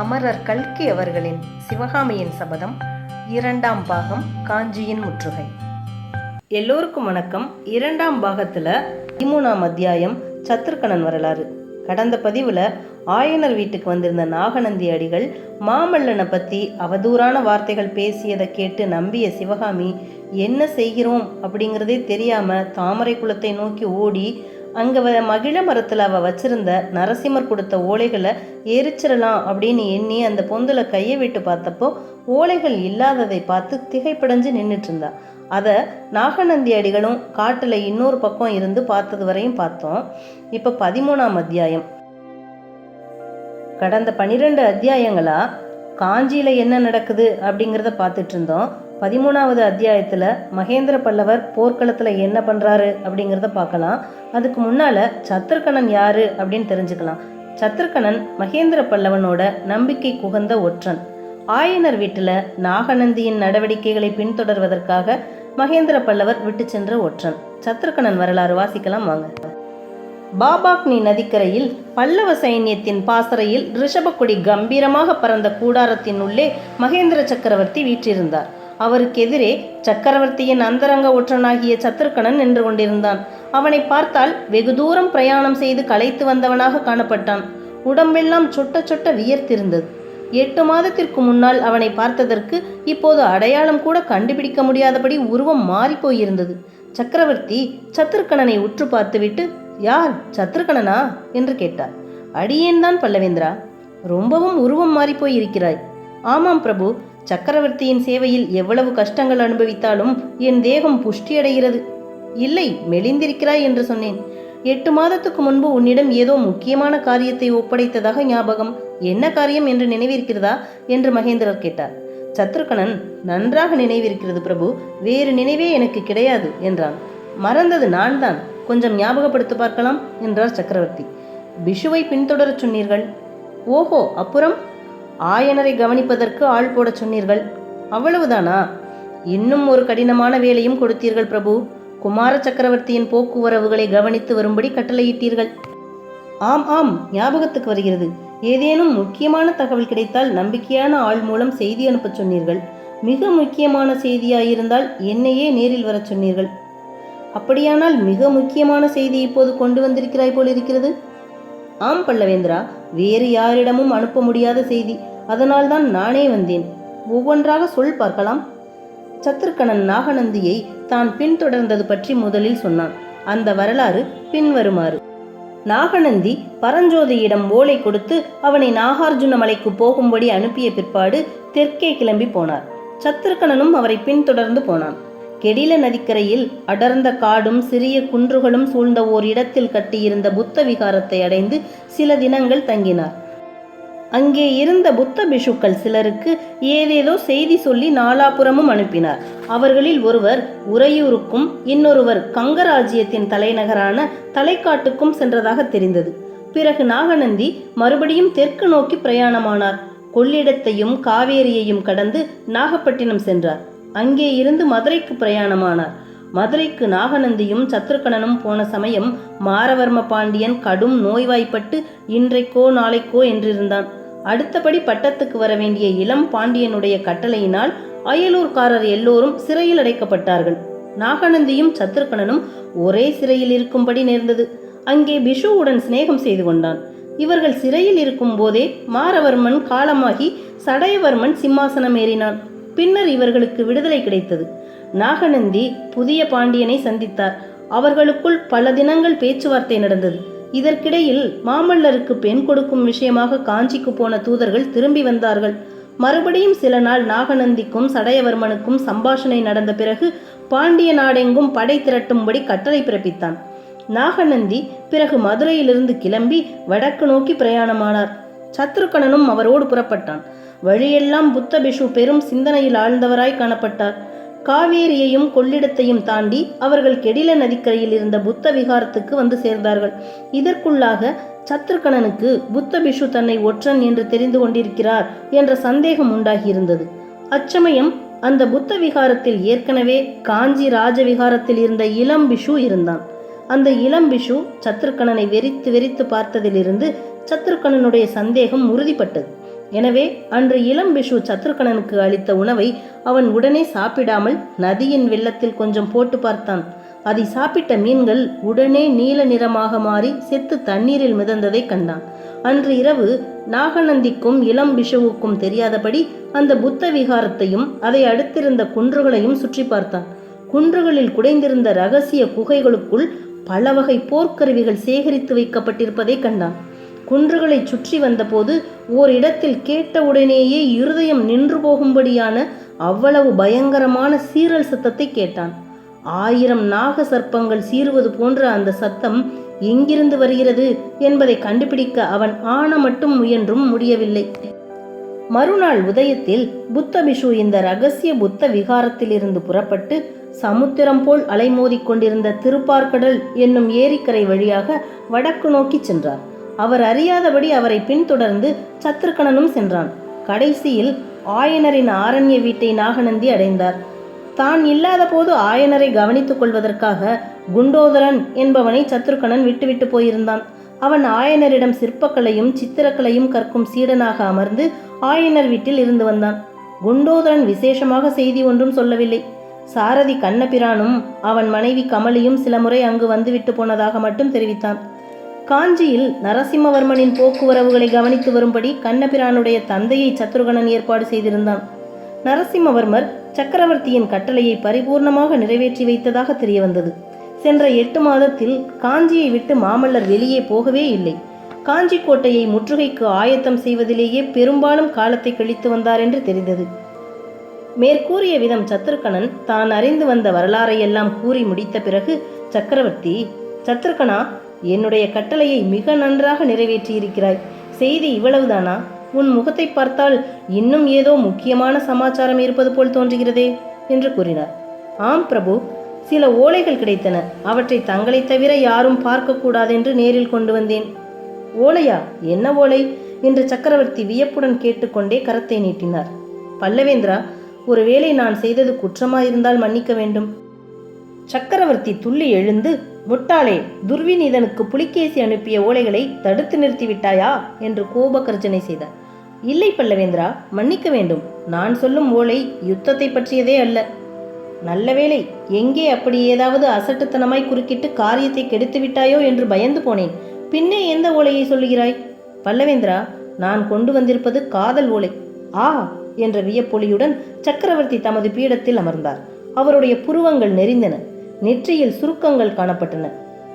அமரர் கல்கி அவர்களின் சிவகாமியின் சபதம் இரண்டாம் பாகம் காஞ்சியின் முற்றுகை. எல்லோருக்கும் வணக்கம். இரண்டாம் பாகத்தில் பதிமூணாம் அத்தியாயம் சத்துருக்கணன் வரலாறு. கடந்த பதிவில் ஆயனர் வீட்டுக்கு வந்திருந்த நாகநந்தி அடிகள் மாமல்லனை பற்றி அவதூறான வார்த்தைகள் பேசியதை கேட்டு நம்பிய சிவகாமி என்ன செய்கிறோம்? அப்படிங்கிறதே தெரியாமல் தாமரை குளத்தை நோக்கி ஓடி அங்கே வ மகிழ மரத்தில் அவள் வச்சிருந்த நரசிம்மர் கொடுத்த ஓலைகளை எரிச்சிடலாம் அப்படின்னு எண்ணி அந்த பொந்தில் கையை விட்டு பார்த்தப்போ ஓலைகள் இல்லாததை பார்த்து திகைப்படைஞ்சு நின்றுட்டு இருந்தா. அதை நாகநந்தி அடிகளும் காட்டில் இன்னொரு பக்கம் இருந்து பார்த்தது வரையும் பார்த்தோம். இப்போ பதிமூணாம் அத்தியாயம். கடந்த பன்னிரெண்டு அத்தியாயங்களாக காஞ்சியில் என்ன நடக்குது அப்படிங்கிறத பார்த்துட்டு இருந்தோம். பதிமூணாவது அத்தியாயத்தில் மகேந்திர பல்லவர் போர்க்களத்தில் என்ன பண்ணுறாரு அப்படிங்கிறத பார்க்கலாம். அதுக்கு முன்னால் சத்ருக்கணன் யாரு அப்படின்னு தெரிஞ்சுக்கலாம். சத்ருக்கணன் மகேந்திர பல்லவனோட நம்பிக்கை குகந்த ஒற்றன். ஆயனர் வீட்டில் நாகநந்தியின் நடவடிக்கைகளை பின்தொடர்வதற்காக மகேந்திர பல்லவர் விட்டு சென்ற ஒற்றன். சத்ருக்கணன் வரலாறு வாசிக்கலாம் வாங்க. பாபாக்னி நதிக்கரையில் பல்லவ சைன்யத்தின் பாசறையில் ரிஷபக்குடி கம்பீரமாக பறந்த கூடாரத்தின் உள்ளே மகேந்திர சக்கரவர்த்தி வீற்றிருந்தார். அவருக்கு எதிரே சக்கரவர்த்தியின் அந்தரங்க ஒற்றனாகிய சத்ருக்கணன் நின்று கொண்டிருந்தான். அவனை பார்த்தால் வெகு தூரம் பிரயாணம் செய்து களைத்து வந்தவனாக காணப்பட்டான். உடம்பெல்லாம் சொட்ட சொட்ட வியர்த்திருந்தது. எட்டு மாதத்திற்கு முன்னால் அவனை பார்த்ததற்கு இப்போது அடையாளம் கூட கண்டுபிடிக்க முடியாதபடி உருவம் மாறிப்போயிருந்தது சக்கரவர்த்தி சத்ருக்கணனை உற்று பார்த்துவிட்டு யார்? சத்ருக்கணனா? என்று கேட்டார். அடியேன் தான் பல்லவேந்திரா. ரொம்பவும் உருவம் மாறிப்போய் இருக்கிறாய் ஆமாம் பிரபு. சக்கரவர்த்தியின் சேவையில் எவ்வளவு கஷ்டங்கள் அனுபவித்தாலும் என் தேகம் புஷ்டியடைகிறது. இல்லை மெலிந்திருக்கிறாய் என்று சொன்னேன். எட்டு மாதத்துக்கு முன்பு உன்னிடம் ஏதோ முக்கியமான காரியத்தை ஒப்படைத்ததாக ஞாபகம். என்ன காரியம் என்று நினைவிருக்கிறதா? என்று மகேந்திரர் கேட்டார். சத்ருகணன் நன்றாக நினைவிருக்கிறது பிரபு வேறு நினைவே எனக்கு கிடையாது என்றான். மறந்தது நான் தான் கொஞ்சம் ஞாபகப்படுத்தி பார்க்கலாம் என்றார் சக்கரவர்த்தி. பிஷுவை பின்தொடரச் சொன்னீர்கள். ஓஹோ அப்புறம்? ஆயனரை கவனிப்பதற்கு ஆள் போடச் சொன்னீர்கள். அவ்வளவுதானா? இன்னும் ஒரு கடினமான வேலையும் கொடுத்தீர்கள் பிரபு. குமார சக்கரவர்த்தியின் போக்குவரவுகளை கவனித்து வரும்படி கட்டளையிட்டீர்கள். ஆம் ஆம் ஞாபகத்துக்கு வருகிறது. ஏதேனும் முக்கியமான தகவல் கிடைத்தால் நம்பிக்கையான ஆள் மூலம் செய்தி அனுப்பச் சொன்னீர்கள். மிக முக்கியமான செய்தியாயிருந்தால் என்னையே நேரில் வரச் சொன்னீர்கள். அப்படியானால் மிக முக்கியமான செய்தி இப்போது கொண்டு வந்திருக்கிறாய் போல் இருக்கிறது ஆம் பல்லவேந்திரா வேறு யாரிடமும் அனுப்ப முடியாத செய்தி. அதனால்தான் நானே வந்தேன். ஒவ்வொன்றாக சொல் பார்க்கலாம். சத்துருக்கணன் நாகநந்தியை தான் பின்தொடர்ந்தது பற்றி முதலில் சொன்னான். அந்த வரலாறு பின்வருமாறு. நாகநந்தி பரஞ்சோதியிடம் ஓலை கொடுத்து அவனை நாகார்ஜுன மலைக்கு போகும்படி அனுப்பிய பிற்பாடு தெற்கே கிளம்பி போனார். சத்துருக்கணனும் அவரை பின்தொடர்ந்து போனான். கெடில நதிக்கரையில் அடர்ந்த காடும் சிறிய குன்றுகளும் சூழ்ந்த ஓர் இடத்தில் கட்டியிருந்த புத்த விகாரத்தை அடைந்து சில தினங்கள் தங்கினார். அங்கே இருந்த புத்த பிஷுக்கள் சிலருக்கு ஏதேதோ செய்தி சொல்லி நாலாபுறமும் அனுப்பினார். அவர்களில் ஒருவர் உறையூருக்கும் இன்னொருவர் கங்கராஜ்யத்தின் தலைநகரான தலைக்காட்டுக்கும் சென்றதாக தெரிந்தது. பிறகு நாகநந்தி மறுபடியும் தெற்கு நோக்கி பிரயாணமானார். கொள்ளிடத்தையும் காவேரியையும் கடந்து நாகப்பட்டினம் சென்றார். அங்கே இருந்து மதுரைக்கு பிரயாணமானார். மதுரைக்கு நாகநந்தியும் சத்ருகணனும் போன சமயம் மாரவர்ம பாண்டியன் கடும் நோய்வாய்ப்பட்டு இன்றைக்கோ நாளைக்கோ என்றிருந்தான். அடுத்தபடி பட்டத்துக்கு வர வேண்டிய இளம் பாண்டியனுடைய கட்டளையினால் அயலூர்காரர் எல்லோரும் சிறையில் அடைக்கப்பட்டார்கள். நாகநந்தியும் சத்ருகணனும் ஒரே சிறையில் இருக்கும்படி நேர்ந்தது. அங்கே பிஷுவுடன் சிநேகம் செய்து கொண்டான். இவர்கள் சிறையில் இருக்கும் போதே மாரவர்மன் காலமாகி சடையவர்மன் சிம்மாசனம் ஏறினான். பின்னர் இவர்களுக்கு விடுதலை கிடைத்தது. நாகநந்தி புதிய பாண்டியனை சந்தித்தார். அவர்களுக்குள் பல தினங்கள் பேச்சுவார்த்தை நடந்தது. இதற்கிடையில் மாமல்லருக்கு பெண் கொடுக்கும் விஷயமாக காஞ்சிக்கு போன தூதர்கள் திரும்பி வந்தார்கள். மறுபடியும் சில நாள் நாகநந்திக்கும் சடையவர்மனுக்கும் சம்பாஷணை நடந்த பிறகு பாண்டிய நாடெங்கும் படை திரட்டும்படி கட்டளை பிறப்பித்தான். நாகநந்தி பிறகு மதுரையிலிருந்து கிளம்பி வடக்கு நோக்கி பிரயாணமானார். சத்ருக்கணனும் அவரோடு புறப்பட்டான். வழியெல்லாம் புத்த பிஷு பெரும் சிந்தனையில் ஆழ்ந்தவராய் காணப்பட்டார். காவேரியையும் கொள்ளிடத்தையும் தாண்டி அவர்கள் கெடில நதிக்கரையில் இருந்த புத்த விகாரத்துக்கு வந்து சேர்ந்தார்கள். இதற்குள்ளாக சத்ருக்கணனுக்கு புத்த பிஷு தன்னை ஒற்றன் என்று தெரிந்து கொண்டிருக்கிறார் என்ற சந்தேகம் உண்டாகியிருந்தது. அச்சமயம் அந்த புத்த விகாரத்தில் ஏற்கனவே காஞ்சி ராஜ விகாரத்தில் இருந்த இளம் பிஷு இருந்தான். அந்த இளம் பிஷு சத்ருக்கணனை வெறித்து வெறித்து பார்த்ததிலிருந்து சத்ருக்கணனுடைய சந்தேகம் உறுதிப்பட்டது. எனவே அன்று இளம் பிஷு சத்ருகணனுக்கு அளித்த உணவை அவன் உடனே சாப்பிடாமல் நதியின் வெள்ளத்தில் கொஞ்சம் போட்டு பார்த்தான். அதை சாப்பிட்ட மீன்கள் உடனே நீல நிறமாக மாறி செத்து தண்ணீரில் மிதந்ததை கண்டான். அன்று இரவு நாகநந்திக்கும் இளம் பிஷுவுக்கும் தெரியாதபடி அந்த புத்த விகாரத்தையும் அதை அடுத்திருந்த குன்றுகளையும் சுற்றி பார்த்தான். குன்றுகளில் குடைந்திருந்த ரகசிய குகைகளுக்குள் பல வகை போர்க்கருவிகள் சேகரித்து வைக்கப்பட்டிருப்பதை கண்டான். குன்றுகளை சுற்றி வந்தபோது ஓரிடத்தில் கேட்டவுடனேயே இருதயம் நின்று போகும்படியான அவ்வளவு பயங்கரமான சீறல் சத்தத்தை கேட்டான். ஆயிரம் நாக சர்ப்பங்கள் சீறுவது போன்ற அந்த சத்தம் எங்கிருந்து வருகிறது என்பதை கண்டுபிடிக்க அவன் ஆன மட்டும் முயன்றும் முடியவில்லை. மறுநாள் உதயத்தில் புத்த பிஷு இந்த ரகசிய புத்த விகாரத்திலிருந்து புறப்பட்டு சமுத்திரம் போல் அலைமோதிக் கொண்டிருந்த திருப்பார்கடல் என்னும் ஏரிக்கரை வழியாக வடக்கு நோக்கி சென்றார். அவர் அறியாதபடி அவரை பின்தொடர்ந்து சத்ருக்கணனும் சென்றான். கடைசியில் ஆயனரின் ஆரண்ய வீட்டை நாகநந்தி அடைந்தார். தான் இல்லாத போது ஆயனரை கவனித்துக் கொள்வதற்காக குண்டோதரன் என்பவனை சத்ருக்கணன் விட்டுவிட்டு போயிருந்தான். அவன் ஆயனரிடம் சிற்பக்கலையும் சித்திரக்கலையும் கற்கும் சீடனாக அமர்ந்து ஆயனர் வீட்டில் இருந்து வந்தான். குண்டோதரன் விசேஷமாக செய்தி ஒன்றும் சொல்லவில்லை. சாரதி கண்ணபிரானும் அவன் மனைவி கமலியும் சில முறை அங்கு வந்துவிட்டு போனதாக மட்டும் தெரிவித்தான். காஞ்சியில் நரசிம்மவர்மனின் போக்குவரவுகளை கவனித்து வரும்படி கண்ணபிரானுடைய தந்தையை சத்ருகணன் ஏற்பாடு செய்திருந்தான். நரசிம்மவர்மர் சக்கரவர்த்தியின் கட்டளையை பரிபூர்ணமாக நிறைவேற்றி வைத்ததாக தெரிய வந்தது சென்ற எட்டு மாதத்தில் காஞ்சியை விட்டு மாமல்லர் வெளியே போகவே இல்லை. காஞ்சி கோட்டையை முற்றுகைக்கு ஆயத்தம் செய்வதிலேயே பெரும்பாலும் காலத்தை கழித்து வந்தார் என்று தெரிந்தது. மேற்கூறிய விதம் சத்ருக்கணன் தான் அறிந்து வந்த வரலாறையெல்லாம் கூறி முடித்த பிறகு சக்கரவர்த்தி சத்ருக்கனா என்னுடைய கட்டளையை மிக நன்றாக நிறைவேற்றியிருக்கிறாய். செய்தி இவ்வளவுதானா? உன் முகத்தை பார்த்தால் இன்னும் ஏதோ முக்கியமான சமாச்சாரம் இருப்பது போல் தோன்றுகிறதே என்று கூறினார். ஆம் பிரபு. சில ஓலைகள் கிடைத்தன. அவற்றை தங்களைத் தவிர யாரும் பார்க்கக்கூடாதென்று நேரில் கொண்டு வந்தேன். ஓலையா? என்ன ஓலை? என்று சக்கரவர்த்தி வியப்புடன் கேட்டுக்கொண்டே கரத்தை நீட்டினார். பல்லவேந்திரா ஒருவேளை நான் செய்தது குற்றமாயிருந்தால் மன்னிக்க வேண்டும். சக்கரவர்த்தி துள்ளி எழுந்து முட்டாளே துர்விநீதனுக்கு புலிகேசி அனுப்பிய ஓலைகளை தடுத்து நிறுத்திவிட்டாயா என்று கோபகர்ஜனை செய்தார். இல்லை பல்லவேந்திரா மன்னிக்க வேண்டும். நான் சொல்லும் ஓலை யுத்தத்தை பற்றியதே அல்ல. நல்ல வேளை எங்கே அப்படி ஏதாவது அசட்டுத்தனமாய் குறுக்கிட்டு காரியத்தை கெடுத்து விட்டாயோ என்று பயந்து போனேன். பின்னே எந்த ஓலையை சொல்லுகிறாய்? பல்லவேந்திரா நான் கொண்டு வந்திருப்பது காதல் ஓலை. ஆ என்ற வியப்பொலியுடன் சக்கரவர்த்தி தமது பீடத்தில் அமர்ந்தார். அவருடைய புருவங்கள் நெறிந்தன நெற்றியில் சுருக்கங்கள் காணப்பட்டன.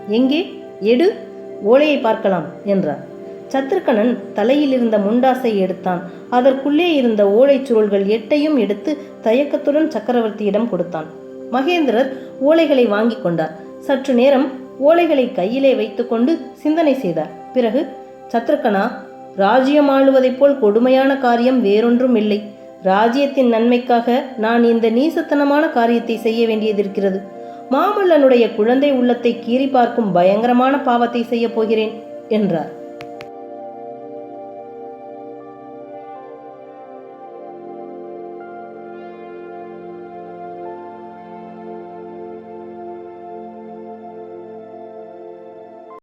எங்கே? எடு ஓலையை பார்க்கலாம் என்றார். சத்ருக்கணன் தலையில் இருந்த முண்டாசை எடுத்தான். அதற்குள்ளே இருந்த ஓலைச் சுருள்கள் எட்டையும் எடுத்து தயக்கத்துடன் சக்கரவர்த்தியிடம் கொடுத்தான். மகேந்திரர் ஓலைகளை வாங்கி கொண்டார். சற்று நேரம் ஓலைகளை கையிலே வைத்துக்கொண்டு சிந்தனை செய்தார். பிறகு சத்ருக்கனா ராஜ்யம் ஆளுவதைப் போல் கொடுமையான காரியம் வேறொன்றும் இல்லை. ராஜ்யத்தின் நன்மைக்காக நான் இந்த நீசத்தனமான காரியத்தை செய்ய வேண்டியதிருக்கிறது மாமல்லனுடைய குழந்தை உள்ளத்தை கீறி பார்க்கும் பயங்கரமான பாவத்தை செய்யப் போகிறேன் என்றார்.